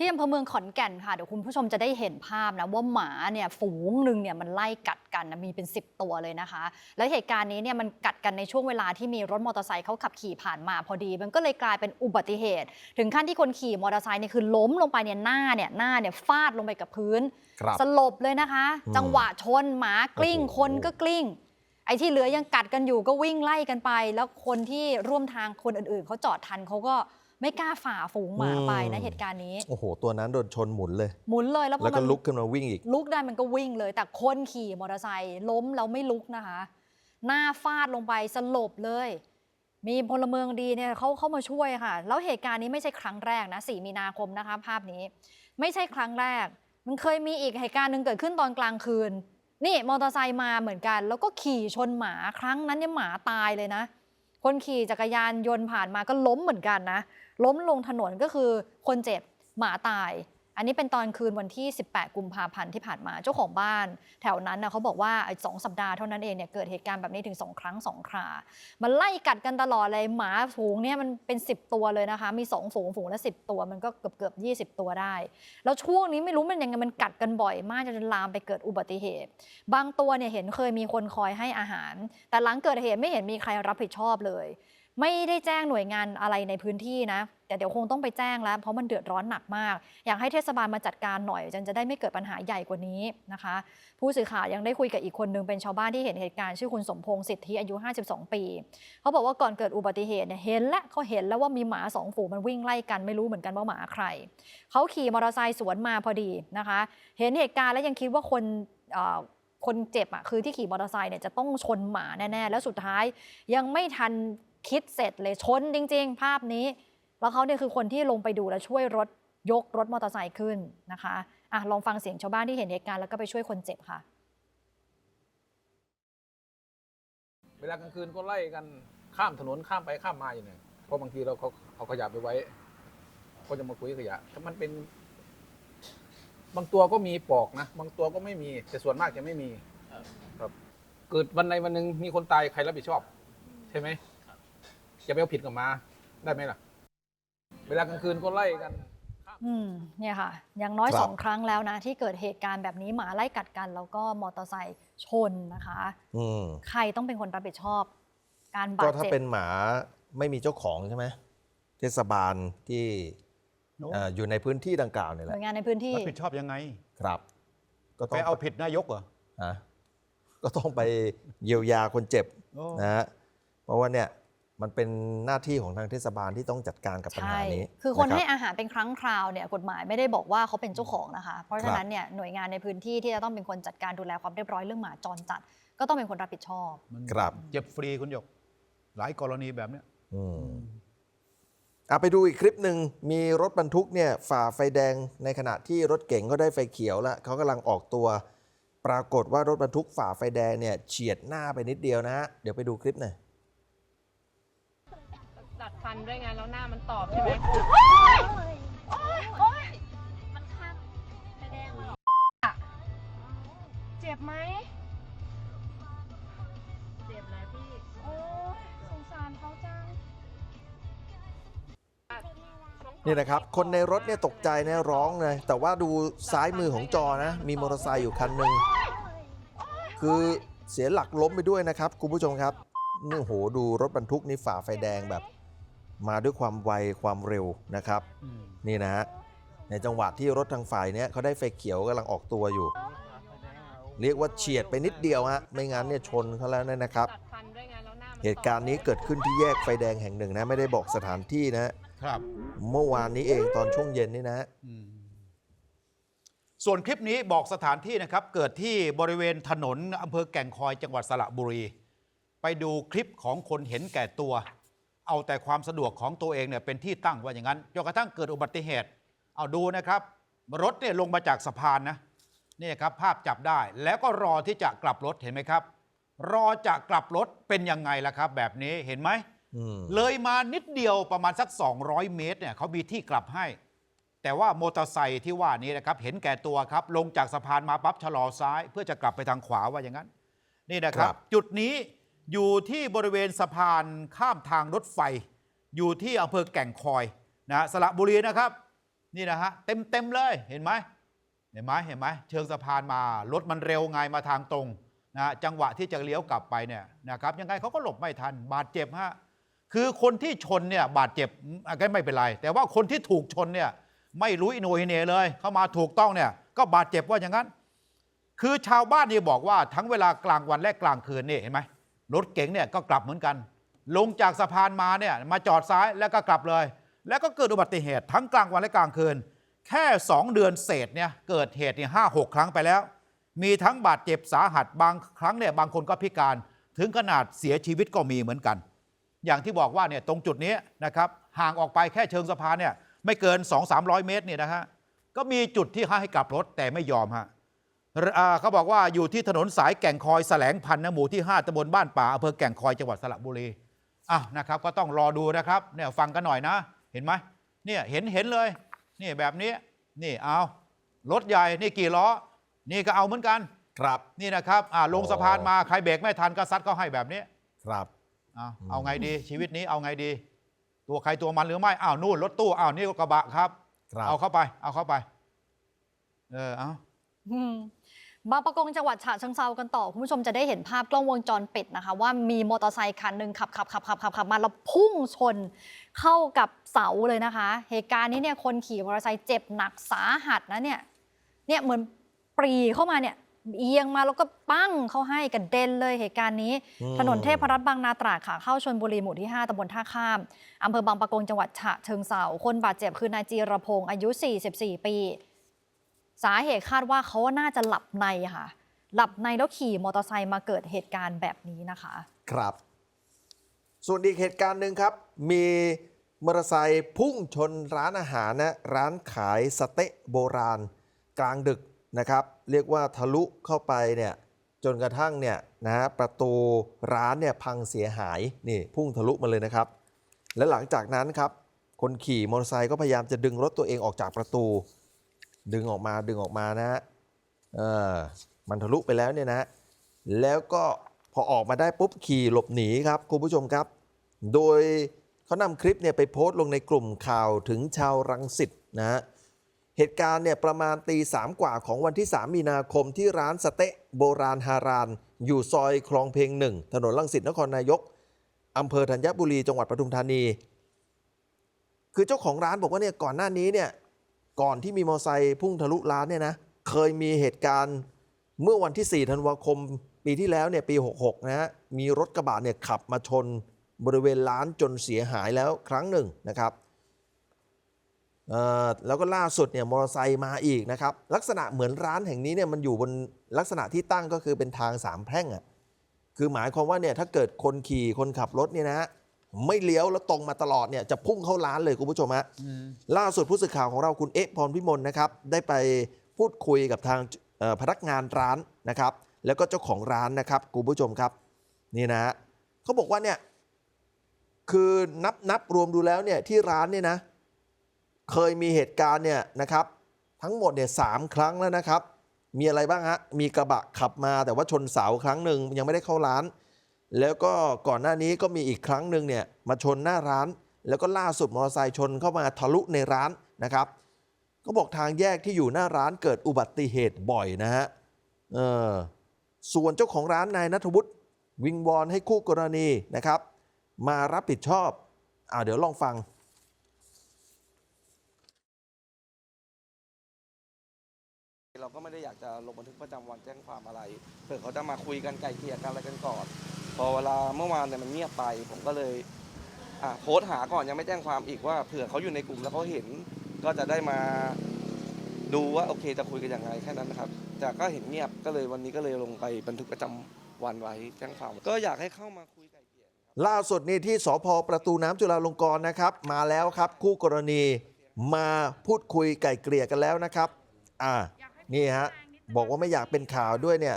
ที่อำเภอเมืองขอนแก่นค่ะ เดี๋ยวคุณผู้ชมจะได้เห็นภาพนะ ว่าหมาเนี่ยฝูงหนึ่งเนี่ยมันไล่กัดกันนะมีเป็น 10 ตัวเลยนะคะ แล้วเหตุการณ์นี้เนี่ยมันกัดกันในช่วงเวลาที่มีรถมอเตอร์ไซค์เขาขับขี่ผ่านมาพอดี มันก็เลยกลายเป็นอุบัติเหตุ ถึงขั้นที่คนขี่มอเตอร์ไซค์เนี่ยคือล้มลงไปเนี่ยหน้าเนี่ยหน้าเนี่ยฟาดลงไปกับพื้นครับสลบเลยนะคะอืมจังหวะชนหมากลิ้งโอ้โหคนก็กลิ้งไอ้ที่เหลือยังกัดกันอยู่ก็วิ่งไล่กันไป แล้วคนที่ร่วมทางคนอื่นๆเขาจอดทันเขาก็ ไม่กล้าฝ่าฝูงหมาไปนะเหตุการณ์นี้ โอ้โห ตัวนั้นโดนชนหมุนเลย หมุนเลยแล้วพแล้อวก็มันลุกขึ้นมาวิ่งอีก ลุกได้มันก็วิ่งเลย แต่คนขี่มอเตอร์ไซค์ล้มแล้วไม่ลุกนะคะ หน้าฟาดลงไปสลบเลย มีพลเมืองดีเนี่ยเขาเข้ามาช่วยค่ะ แล้วเหตุการณ์นี้ไม่ใช่ครั้งแรกนะ4มีนาคมนะคะ ภาพนี้ ไม่ใช่ครั้งแรก มันเคยมีอีกเหตุการณ์หนึ่งเกิดขึ้นตอนกลางคืน นี่มอเตอร์ไซค์มาเหมือนกัน แล้วก็ขี่ชนหมาครั้งนั้นเนี่ยหมาตายเลยนะ คนขี่จักรยานยนต์ผ่านมาก็ล้มเหมือนกันนะ ล้มลงถนนก็คือคนเจ็บหมาตาย อันนี้เป็นตอนคืนวันที่ 18 กุมภาพันธ์ที่ผ่านมาเจ้าของบ้าน แถวนั้นนะเขาบอกว่าสองสัปดาห์เท่านั้นเองเนี่ยเกิดเหตุการณ์แบบนี้ถึง 2 ครั้ง 2 ครา มันไล่กัดกันตลอดเลยหมาฝูงเนี่ยมันเป็น 10 ตัวเลยนะคะ มี 2 ฝูงฝูงละ 10 ตัวมันก็เกือบเกือบ20 ตัวได้ แล้วช่วงนี้ไม่รู้มันยังไงมันกัดกันบ่อยมากจนลามไปเกิดอุบัติเหตุ บางตัวเนี่ยเห็นเคยมีคนคอยให้อาหาร แต่หลังเกิดเหตุไม่เห็นมีใครรับผิดชอบเลย ไม่ได้แจ้งหน่วยงานอะไรในพื้นที่นะ แต่เดี๋ยวคงต้องไปแจ้งแล้ว เพราะมันเดือดร้อนหนักมาก อยากให้เทศบาลมาจัดการหน่อยจนจะได้ไม่เกิดปัญหาใหญ่กว่านี้นะคะ ผู้สื่อข่าวยังได้คุยกับอีกคนนึงเป็นชาวบ้านที่เห็นเหตุการณ์ชื่อคุณสมพงษ์สิทธิอายุ 52 ปีเขาบอกว่าก่อนเกิดอุบัติเหตุเนี่ยเห็นและเขาเห็นแล้วว่ามีหมาสองฝูงมันวิ่งไล่กันไม่รู้เหมือนกันว่าหมาใครเขาขี่มอเตอร์ไซค์สวนมาพอดีนะคะ เห็นเหตุการณ์แล้วยังคิดว่าคนคนเจ็บอะคือที่ขี่มอเตอร์ไซค์เนี่ยจะต้องชนหมาแน่ๆ แล้วสุดท้ายยังไม่ทัน คิดเสร็จเลยชนจริง ๆ ภาพนี้ แล้วเขาเนี่ยคือคนที่ลงไปดูและช่วยรถยกรถมอเตอร์ไซค์ขึ้นนะคะอะลองฟังเสียงชาวบ้านที่เห็นเหตุการณ์แล้วก็ไปช่วยคนเจ็บค่ะ เวลากลางคืนก็ไล่กันข้ามถนนข้ามไปข้ามมาอยู่เนี่ยเพราะบางทีเราเขาเอาขยะไปไว้ก็จะมาคุยขยะถ้ามันเป็น บางตัวก็มีปอกนะบางตัวก็ไม่มีแต่ส่วนมากจะไม่มีครับ เกิดวันใดวันหนึ่งมีคนตายใครรับผิดชอบ ใช่ไหม จะไปเอาผิดกับหมา ได้ไหมล่ะ เวลากลางคืนก็ไล่กัน อืมเนี่ยค่ะ อย่างน้อยครับสองครั้งแล้วนะ ที่เกิดเหตุการณ์แบบนี้หมาไล่กัดกัน แล้วก็มอเตอร์ไซค์ชนนะคะ อืมใครต้องเป็นคนรับผิดชอบ การบาก็ดถ้าเจ็บ เป็นหมาไม่มีเจ้าของใช่ไหมเทศบาลที่โน้เอ่ออยู่ในพื้นที่ดังกล่าวเนี่ยหแหน่ละวยงานในพื้นที่ รับผิดชอบยังไง ครับ ก็ต้ไปองเอาผิดนายกเหรอฮะก็ต้องไปเยียวยาคนเจ็บ โอ้ นะฮะเพราะว่าเนี่ย มันเป็นหน้าที่ของทางเทศบาลที่ต้องจัดการกับปัญใช่หานี้ คือคนนะรับให้อาหารเป็นครั้งคราวเนี่ยกฎหมายไม่ได้บอกว่าเขาเป็นเจ้าของนะคะ เพราะฉะนั้นเนี่ยหน่วยงานในพื้นที่ที่จะต้องเป็นคนจัดการดูแลความเรียบร้อยเรื่องหมาจรจัด ก็ต้องเป็นคนรับผิดชอบมันครับเจ็บฟรีคุณหยก หลายกรณีแบบเนี้ยอืมอะไปดูอีกคลิปหนึ่งมีรถบรรทุกเนี่ยฝ่าไฟแดงในขณะที่รถเก๋งก็ได้ไฟเขียวแล้วเขากำลังออกตัว ปรากฏว่ารถบรรทุกฝ่าไฟแดงเนี่ยเฉียดหน้าไปนิดเดียวนะฮะเดี๋ยวไปดูคลิปหน่อย ดัดฟันด้วยไงแล้วหน้ามันตอบใช่ไหมมันข้ามไฟแดงเหรอเจ็บไหมเจ็บนะพี่ โอ้ยสงสารเขาจัง นี่นะครับ คนในรถเนี่ยตกใจนะร้องเลย แต่ว่าดูซ้ายมือของจอนะ มีมอเตอร์ไซค์อยู่คันหนึ่ง คือเสียหลักล้มไปด้วยนะครับ คุณผู้ชมครับนี่โอ้โหดูรถบรรทุกนี่ฝ่าไฟแดงแบบ มาด้วยความไวความเร็วนะครับ นี่นะฮะในจังหวะที่รถทางฝ่ายเนี้ยเขาได้ไฟเขียวกำลังออกตัวอยู่ เรียกว่าเฉียดไปนิดเดียวฮะไม่งั้นเนี่ยชนเขาแล้วเนี่ยนะครับดัดฟันด้วยไงแล้วหน้ามันเหตุการณ์นี้เกิดขึ้นที่แยกไฟแดงแห่งหนึ่งนะไม่ได้บอกสถานที่นะครับเมื่อวานนี้เองตอนช่วงเย็นนี่นะส่วนคลิปนี้บอกสถานที่นะครับ เกิดที่บริเวณถนนอำเภอแก่งคอยจังหวัดสระบุรี ไปดูคลิปของคนเห็นแก่ตัว เอาแต่ความสะดวกของตัวเองเนี่ยเป็นที่ตั้งว่าอย่างนั้นจนกระทั่งเกิดอุบัติเหตุ เอาดูนะครับ รถเนี่ยลงมาจากสะพานนะนี่ครับภาพจับได้ แล้วก็รอที่จะกลับรถเห็นไหมครับ รอจะกลับรถเป็นยังไงล่ะครับ แบบนี้เห็นไหมอืมเลยมานิดเดียวประมาณสัก 200 เมตรเนี่ยเขามีที่กลับให้ แต่ว่ามอเตอร์ไซค์ที่ว่านี้นะครับ เห็นแก่ตัวครับ ลงจากสะพานมาปั๊บชะลอซ้าย เพื่อจะกลับไปทางขวาว่าอย่างนั้น นี่นะครับครับจุดนี้ อยู่ที่บริเวณสะพานข้ามทางรถไฟ อยู่ที่อำเภอแก่งคอยนะสระบุรีนะครับนี่นะฮะเต็มเต็มเลยเห็นไหมเห็นไหมเห็นไหมเชิงสะพานมารถมันเร็วไงมาทางตรงนะจังหวะที่จะเลี้ยวกลับไปเนี่ยนะครับยังไงเขาก็หลบไม่ทันบาดเจ็บฮะคือคนที่ชนเนี่ยบาดเจ็บอะก็ไม่เป็นไร แต่ว่าคนที่ถูกชนเนี่ยไม่รู้อิโนอิเหนเลย เข้ามาถูกต้องเนี่ยก็บาดเจ็บว่าอย่างนั้น คือชาวบ้านนี่บอกว่าทั้งเวลากลางวันและกลางคืนนี่เห็นไหม รถเก๋งเนี่ยก็กลับเหมือนกัน ลงจากสะพานมาเนี่ยมาจอดซ้ายแล้วก็กลับเลย แล้วก็เกิดอุบัติเหตุทั้งกลางวันและกลางคืน แค่ 2 เดือนเศษเนี่ยเกิดเหตุเนี่ยห้าหกครั้งไปแล้ว มีทั้งบาดเจ็บสาหัสบางครั้งเนี่ยบางคนก็พิการถึงขนาดเสียชีวิตก็มีเหมือนกัน อย่างที่บอกว่าเนี่ยตรงจุดนี้นะครับห่างออกไปแค่เชิงสะพานเนี่ยไม่เกิน 2-300 เมตรเนี่ยนะฮะก็มีจุดที่ให้กลับรถแต่ไม่ยอมฮะ เขาบอกว่าอยู่ที่ถนนสายแก่งคอยแสลงพันธ์นะหมู่ที่ 5ตำบลบ้านป่าอำเภอแก่งคอยจังหวัดสระบุรีอะนะครับก็ต้องรอดูนะครับเนี่ยฟังกันหน่อยนะ เห็นไหมเนี่ยเห็นเห็นเลยนี่แบบนี้นี่เอารถใหญ่นี่กี่ล้อ นี่ก็เอาเหมือนกันครับนี่นะครับอ่าลงสะพานมาใครเบรกไม่ทันก็ซัดเขาให้แบบนี้ครับเอาเอาไงดีชีวิตนี้เอาไงดี ตัวใครตัวมันหรือไม่อ้าวนู่นรถตู้อ้าวนี่ก็กระบะครับครับเอาเข้าไป เอาเข้าไป เออเอาอืม บางประกงจังหวัดฉะเชิงเซากันต่อ คุณผู้ชมจะได้เห็นภาพกล้องวงจรปิดนะคะ ว่ามีมอเตอร์ไซคันหนึ่งขับขับขับขับขับขับมาแล้วพุ่งชนเข้ากับเสาเลยนะคะ เหตุการณ์นี้เนี่ยคนขี่มอเตอร์ไซค์เจ็บหนักสาหัสนะเนี่ยเนี่ยเหมือนปรีเข้ามาเนี่ยเอียงมาแล้วก็ปั้งเขาให้กระเด็นเลยเหตุการณ์นี้อืมถนนเทพรัตน์บางนาตราดค่ะเข้าชนบุรีหมู่ที่ 5ตำบลท่าข้ามอำเภอบางปะกงจังหวัดฉะเชิงเซาคนบาดเจ็บคือนายจีรพงศ์อายุ 44 ปี สาเหตุคาดว่าเขาน่าจะหลับในค่ะ หลับในแล้วขี่มอเตอร์ไซค์มาเกิดเหตุการณ์แบบนี้นะคะ ครับ ส่วนอีกเหตุการณ์หนึ่งครับ มีมอเตอร์ไซค์พุ่งชนร้านอาหารนะร้านขายสเต๊ะโบราณ กลางดึกนะครับ เรียกว่าทะลุเข้าไปเนี่ยจนกระทั่งเนี่ยนะฮะประตูร้านเนี่ยพังเสียหายนี่พุ่งทะลุมาเลยนะครับ และหลังจากนั้นครับ คนขี่มอเตอร์ไซค์ก็พยายามจะดึงรถตัวเองออกจากประตู ดึงออกมาดึงออกมานะฮะเออมันทะลุไปแล้วเนี่ยนะ แล้วก็พอออกมาได้ปุ๊บขี่หลบหนีครับคุณผู้ชมครับ โดยเขานำคลิปเนี่ยไปโพสต์ลงในกลุ่มข่าวถึงชาวรังสิตนะฮะเหตุการณ์เนี่ยประมาณตีสามกว่าของวันที่ 3 มีนาคมที่ร้านสเต๊ะโบราณฮาราน อยู่ซอยคลองเพลงหนึ่งถนนรังสิตนครนายกอำเภอธัญบุรีจังหวัดปทุมธานี คือเจ้าของร้านบอกว่าเนี่ยก่อนหน้านี้เนี่ย ก่อนที่มีมอเตอร์ไซค์พุ่งทะลุร้านเนี่ยนะเคยมีเหตุการณ์เมื่อวันที่ 4 ธันวาคม ปีที่แล้วเนี่ยปี 66 นะฮะมีรถกระบะเนี่ยขับมาชนบริเวณร้านจนเสียหายแล้วครั้งหนึ่งนะครับแล้วก็ล่าสุดเนี่ยมอเตอร์ไซค์มาอีกนะครับ ลักษณะเหมือนร้านแห่งนี้เนี่ยมันอยู่บนลักษณะที่ตั้งก็คือเป็นทางสามแพร่งอะ่ะคือหมายความว่าเนี่ยถ้าเกิดคนขี่คนขับรถเนี่ยนะฮะ ไม่เลี้ยวแล้วตรงมาตลอดเนี่ยจะพุ่งเข้าร้านเลยคุณผู้ชมฮะล่าสุดผู้สื่อข่าวของเราคุณเอ๊ะพรพิมลนะครับได้ไปพูดคุยกับทางเอ่อพนักงานร้านนะครับ แล้วก็เจ้าของร้านนะครับคุณผู้ชมครับ นี่นะฮะเขาบอกว่าเนี่ยคือนับนับรวมดูแล้วเนี่ยที่ร้านเนี่ยนะ เคยมีเหตุการณ์เนี่ยนะครับ ทั้งหมดเนี่ยสามครั้งแล้วนะครับ มีอะไรบ้างฮะมีกระบะขับมาแต่ว่าชนเสาครั้งหนึ่งยังไม่ได้เข้าร้าน แล้วก็ก่อนหน้านี้ก็มีอีกครั้งหนึ่งเนี่ยมาชนหน้าร้าน แล้วก็ล่าสุดมอเตอร์ไซค์ชนเข้ามาทะลุในร้านนะครับ ก็บอกทางแยกที่อยู่หน้าร้านเกิดอุบัติเหตุบ่อยนะฮะเออส่วนเจ้าของร้านนายนัทวุฒิวิงวอนให้คู่กรณีนะครับ มารับผิดชอบอ่าเดี๋ยวลองฟังเราก็ไม่ได้อยากจะลงบันทึกประจำวันแจ้งความอะไรเผื่อเขาจะมาคุยกันไกลเกลี่ยกันอะไรกันก่อน พอเวลาเมื่อวานเนี่ยมันเงียบไป ผมก็เลยอะโพสต์หาก่อนยังไม่แจ้งความอีกว่าเผื่อเขาอยู่ในกลุ่มแล้วเขาเห็น ก็จะได้มาดูว่าโอเคจะคุยกันยังไงแค่นั้นนะครับแต่ก็เห็นเงียบก็เลยวันนี้ก็เลยลงไปบันทึกประจำวันไว้แจ้งความก็อยากให้เข้ามาคุยไกลเกลี่ย ล่าสุดนี่ที่สพประตูน้ำจุฬาลงกรณ์นะครับ มาแล้วครับ คู่กรณีมาพูดคุยไก่เกลี่ยกันแล้วนะครับ อ่า นี่ฮะ บอกว่าไม่อยากเป็นข่าวด้วยเนี่ย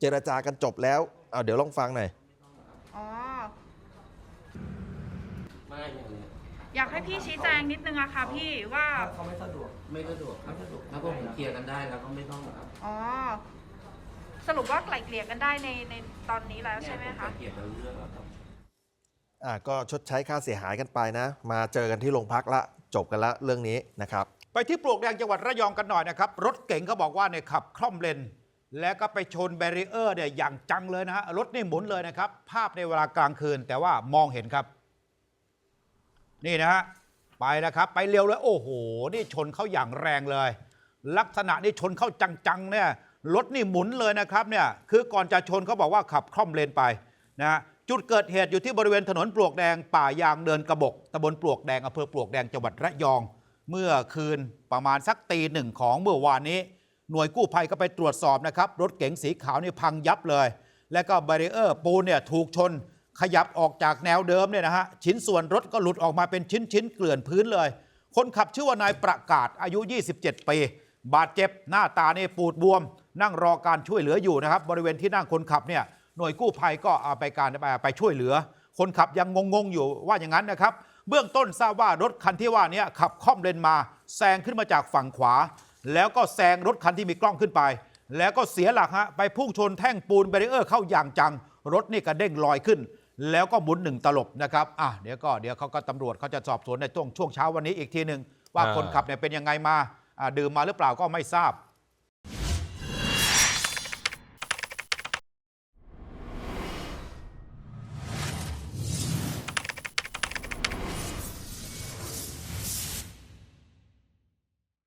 เจรจากันจบแล้วเอาเดี๋ยวลองฟังหน่อย อ๋อ อยากให้พี่ชี้แจงนิดนึงอะค่ะพี่ว่าเขาไม่สะดวก ไม่สะดวกครับถ้าพวกผมเคลียร์กันได้แล้วก็ไม่ต้องครับอ๋อสรุปว่าไกล่เกลี่ยกันได้ในในตอนนี้แล้วใช่ไหมเนี่ยผคะ เกลียดเราเรื่องแล้วครับ อ่าก็ชดใช้ค่าเสียหายกันไปนะ มาเจอกันที่โรงพักละจบกันละเรื่องนี้นะครับ ไปที่ปลวกแดงจังหวัดระยองกันหน่อยนะครับ รถเก๋งเขาบอกว่าเนี่ยขับคล่อมเลน แล้วก็ไปชนแบรีเออร์เนี่ยอย่างจังเลยนะฮะรถนี่หมุนเลยนะครับ ภาพในเวลากลางคืนแต่ว่ามองเห็นครับ นี่นะฮะไปแล้วครับ ไปเร็วเลยโอ้โห นี่ชนเข้าอย่างแรงเลย ลักษณะนี่ชนเข้าจังๆเนี่ยรถนี่หมุนเลยนะครับเนี่ยคือก่อนจะชนเขาบอกว่าขับคล่อมเลนไปนะฮะจุดเกิดเหตุอยู่ที่บริเวณถนนปลวกแดงป่ายางเดินกระบกตำบลปลวกแดงอำเภอปลวกแดงจังหวัดระยอง เมื่อคืนประมาณสักตีหนึ่งของเมื่อวานนี้ หน่วยกู้ภัยก็ไปตรวจสอบนะครับ รถเก๋งสีขาวนี่พังยับเลย และก็บารีเออร์ปูนเนี่ยถูกชน ขยับออกจากแนวเดิมเนี่ยนะฮะชิ้นส่วนรถก็หลุดออกมาเป็นชิ้นๆเกลื่อนพื้นเลย คนขับชื่อว่านายประกาศอายุ 27 ปีบาดเจ็บหน้าตาเนี่ยปูดบวม นั่งรอการช่วยเหลืออยู่นะครับ บริเวณที่นั่งคนขับเนี่ยหน่วยกู้ภัยก็เอาไปการไปช่วยเหลือ คนขับยังงงๆอยู่ว่าอย่างนั้นนะครับ เบื้องต้นทราบว่ารถคันที่ว่านี้ขับค่อมเลนมาแซงขึ้นมาจากฝั่งขวา แล้วก็แซงรถคันที่มีกล้องขึ้นไป แล้วก็เสียหลักฮะไปพุ่งชนแท่งปูนแบรีเออร์เข้าอย่างจัง รถนี่กระเด้งลอยขึ้น แล้วก็หมุนหนึ่งตลบนะครับอะเดี๋ยวก็เดี๋ยวเขาก็ตำรวจเขาจะสอบสวนในช่วงช่วงเช้าวันนี้อีกทีหนึ่งว่าอ่าคนขับเนี่ยเป็นยังไงมาอ่าดื่มมาหรือเปล่าก็ไม่ทราบ